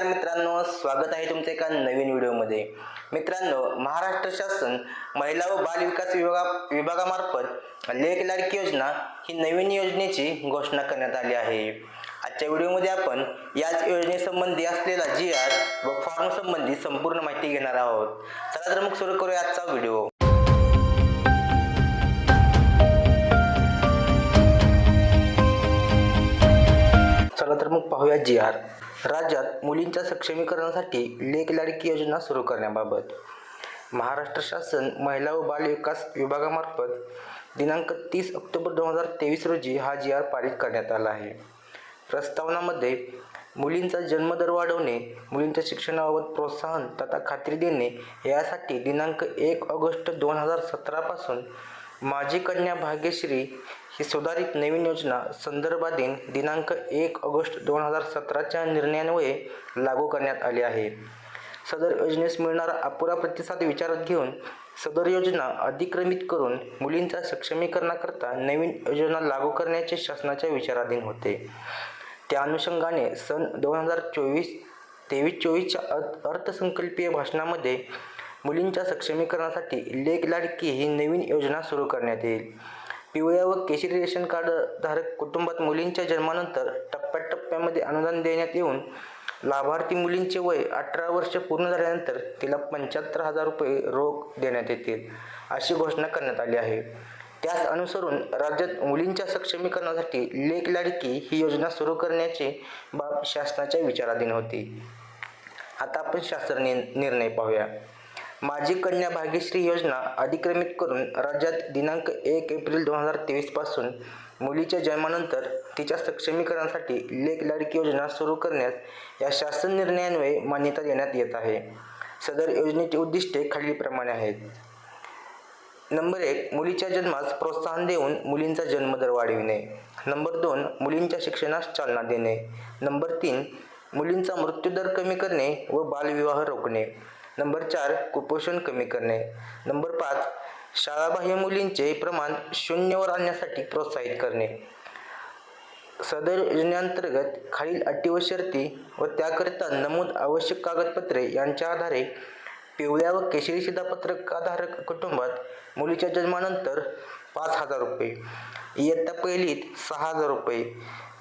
नमस्कार मित्रांनो स्वागत आहे तुमच्या एका नवीन व्हिडिओमध्ये. मित्रांनो महाराष्ट्र शासन महिला व बाल विकास विभागा विभागामार्फत लेख लाडकी योजना ही नवीन योजनेची घोषणा करण्यात आली आहे. आजच्या व्हिडिओमध्ये आपण याच योजनेसंबंधी असलेला जी आर व फॉर्म संबंधी संपूर्ण माहिती घेणार आहोत. चला तर मग सुरू करूया आजचा व्हिडिओ. चला तर मग पाहूया जी आर राज्यात मुलींच्या सक्षमीकरणासाठी लेख लाडकी योजना सुरू करण्याबाबत महाराष्ट्र शासन महिला व बाल विकास विभागामार्फत दिनांक तीस ऑक्टोबर दोन हजार तेवीस रोजी हा जी आर पारित करण्यात आला आहे. प्रस्तावनामध्ये मुलींचा जन्मदर वाढवणे मुलींच्या शिक्षणाबाबत प्रोत्साहन तथा खात्री देणे यासाठी दिनांक एक ऑगस्ट दोन हजार सतरापासून माझी कन्या भाग्यश्री ही सुधारित नवीन योजना संदर्भाधीन दिनांक एक ऑगस्ट दोन हजार सतराच्या निर्णयान्वये लागू करण्यात आली आहे. सदर योजनेस मिळणारा अपुरा प्रतिसाद विचारात घेऊन सदर योजना अधिक्रमित करून मुलींच्या सक्षमीकरणाकरता नवीन योजना लागू करण्याचे शासनाच्या विचाराधीन होते. त्या अनुषंगाने सन दोन हजार चोवीस तेवीस चोवीसच्या अर्थसंकल्पीय भाषणामध्ये मुलींच्या सक्षमीकरणासाठी लेख लाडकी ही नवीन योजना सुरू करण्यात येईल. पिवळ्या व केशरी रेशन कार्ड धारक कुटुंबात मुलींच्या जन्मानंतर टप्प्याटप्प्यामध्ये अनुदान देण्यात येऊन लाभार्थी मुलींचे वय अठरा वर्ष पूर्ण झाल्यानंतर तिला पंच्याहत्तर हजार रुपये रोख देण्यात येतील अशी घोषणा करण्यात आली आहे. त्यास अनुसरून राज्यात मुलींच्या सक्षमीकरणासाठी लेख लाडकी ही योजना सुरू करण्याची बाब शासनाच्या विचाराधीन होती. आता आपण शास्त्र निर्णय पाहूया. माझी कन्या भाग्यश्री योजना अधिक्रमित करून राज्यात दिनांक एक एप्रिल दोन हजार तेवीसपासून मुलीच्या जन्मानंतर तिच्या सक्षमीकरणासाठी लेख लाडकी योजना सुरू करण्यास या शासन निर्णयान्वये मान्यता देण्यात येत आहे. सदर योजनेची उद्दिष्टे खालीलप्रमाणे आहेत. नंबर एक मुलीच्या जन्मास प्रोत्साहन देऊन मुलींचा जन्मदर वाढविणे. नंबर दोन मुलींच्या शिक्षणास चालना देणे. नंबर तीन मुलींचा मृत्यूदर कमी करणे व बालविवाह रोखणे. नंबर चार कुपोषण कमी करणे. नंबर पाच शाळाबाह्य मुलींचे प्रमाण शून्यवर आणण्यासाठी प्रोत्साहित करणे. सदर योजनेअंतर्गत खालील अटी व शर्ती व त्याकरिता नमूद आवश्यक कागदपत्रे यांच्या आधारे पिवळ्या व केशरी शिधापत्रकाधारक कुटुंबात मुलीच्या जन्मानंतर पाच हजार रुपये. इयत्ता पहिलीत सहा हजार रुपये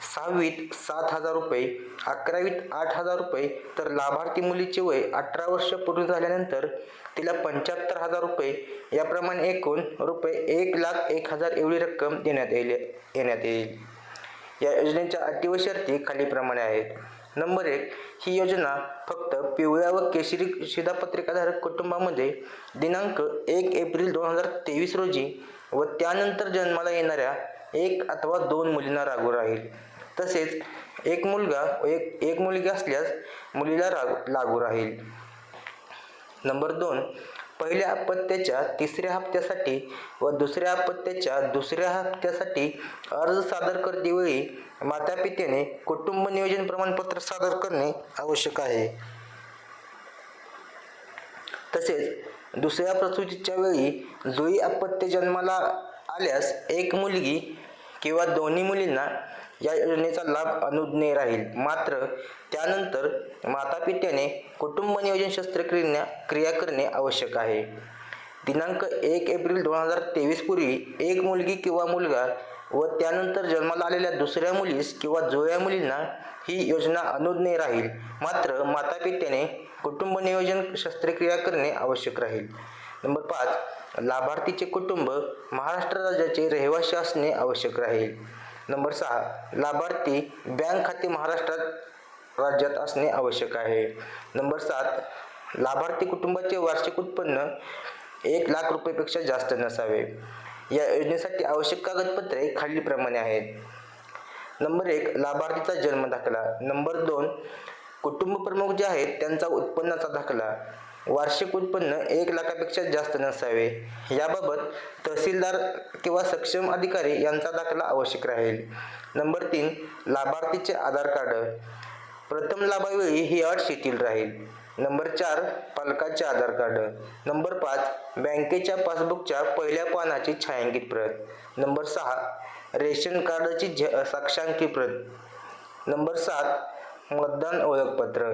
सहावीत सात हजार रुपये अकरावीत आठ हजार रुपये. तर लाभार्थी मुलीचे वय अठरा वर्ष पूर्ण झाल्यानंतर तिला पंच्याहत्तर हजार रुपये याप्रमाणे एकूण रुपये एक लाख एक हजार एवढी रक्कम देण्यात येईल येण्यात येईल. या योजनेच्या अटी व शर्ती खालीलप्रमाणे आहेत. नंबर एक ही योजना फक्त पिवळ्या व केशरी शिधापत्रिकाधारक कुटुंबामध्ये दिनांक एक एप्रिल दोन हजार तेवीस रोजी व त्यानंतर जन्माला येणाऱ्या एक अथवा दोन मुलींना लागू राहील. तसेच एक मुलगा व एक एक मुलगी असल्यास मुलीला राग लागू राहील. नंबर दोन पहिल्या अपत्याच्या तिसऱ्या हप्त्यासाठी व दुसऱ्या अपत्याच्या दुसऱ्या हप्त्यासाठी अर्ज सादर करतेवेळी मातापित्याने कुटुंब नियोजन प्रमाणपत्र सादर करणे आवश्यक आहे. तसेच दुसऱ्या प्रसूतीच्या वेळी जुई अपत्य जन्माला आल्यास एक मुलगी किंवा दोन्ही मुलींना या योजनेचा लाभ अनुज्ञे राहील. मात्र त्यानंतर मातापित्याने कुटुंब नियोजन शस्त्रक्रिया क्रिया करणे आवश्यक आहे. दिनांक एक एप्रिल दोन हजार तेवीस पूर्वी एक मुलगी किंवा मुलगा व त्यानंतर जन्माला आलेल्या दुसऱ्या मुलीस किंवा जुळ्या मुलींना ही योजना अनुज्ञेय राहील. मात्र मातापित्याने कुटुंब नियोजन शस्त्रक्रिया करणे आवश्यक राहील. नंबर पाच लाभार्थीचे कुटुंब महाराष्ट्र राज्याचे रहिवासी असणे आवश्यक राहील. नंबर सहा लाभार्थी बँक खाते महाराष्ट्रात राज्यात असणे आवश्यक आहे. नंबर सात लाभार्थी कुटुंबाचे वार्षिक उत्पन्न एक लाख रुपयेपेक्षा जास्त नसावे. या योजनेसाठी आवश्यक कागदपत्रे खालीलप्रमाणे आहेत. नंबर एक लाभार्थीचा जन्म दाखला. नंबर दोन कुटुंब प्रमुख जे आहेत त्यांचा उत्पन्नाचा दाखला. वार्षिक उत्पन्न एक लाखापेक्षा जास्त नसावे. याबाबत तहसीलदार किंवा सक्षम अधिकारी यांचा दाखला आवश्यक राहील. नंबर तीन लाभार्थीचे आधार कार्ड. प्रथम लाभावेळी ही अट शिथिल राहील. नंबर चार पालकाचे आधार कार्ड. नंबर पाच बँकेच्या पासबुकच्या पहिल्या पानाची छायांकित प्रत. नंबर सहा रेशन कार्डाची झ साक्षांकित प्रत. नंबर सात मतदान ओळखपत्र.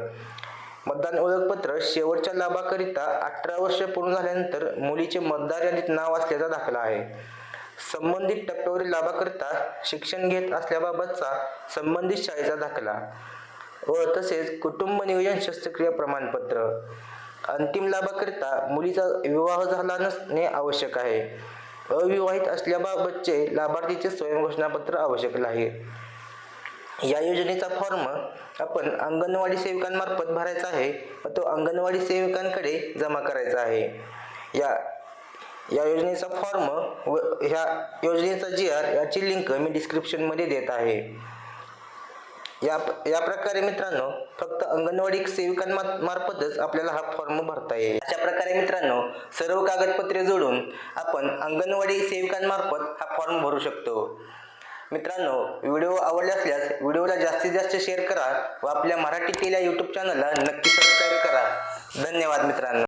मतदान ओळखपत्र शेवटच्या लाभाकरिता अठरा वर्ष पूर्ण झाल्यानंतर मुलीचे मतदार यादीत नाव असल्याचा दाखला आहे. संबंधित टप्प्यावरील लाभाकरिता शिक्षण घेत असल्याबाबतचा संबंधित शाळेचा दाखला. व तसेच कुटुंब नियोजन शस्त्रक्रिया प्रमाणपत्र. अंतिम लाभाकरिता मुलीचा विवाह झाला नसणे आवश्यक आहे. अविवाहित असल्याबाबतचे लाभार्थीचे स्वयंघोषणापत्र आवश्यक आहे या योजनेचा फॉर्म आपण अंगणवाडी सेविकांमार्फत भरायचा आहे व तो अंगणवाडी सेविकांकडे जमा करायचा आहे. या या योजनेचा फॉर्म व ह्या योजनेचा जी आर याची लिंक मी डिस्क्रिप्शनमध्ये देत आहे. या या प्रकारे मित्रांनो फक्त अंगणवाडी सेविकांमार्फतच आपल्याला हा फॉर्म भरता येईल. अशा प्रकारे मित्रांनो सर्व कागदपत्रे जोडून आपण अंगणवाडी सेविकांमार्फत हा फॉर्म भरू शकतो. मित्रांनो व्हिडिओ आवडले असल्यास व्हिडिओला जास्तीत जास्त शेअर करा व आपल्या मराठी केल्या यूट्यूब चॅनलला नक्की सबस्क्राईब करा. धन्यवाद मित्रांनो.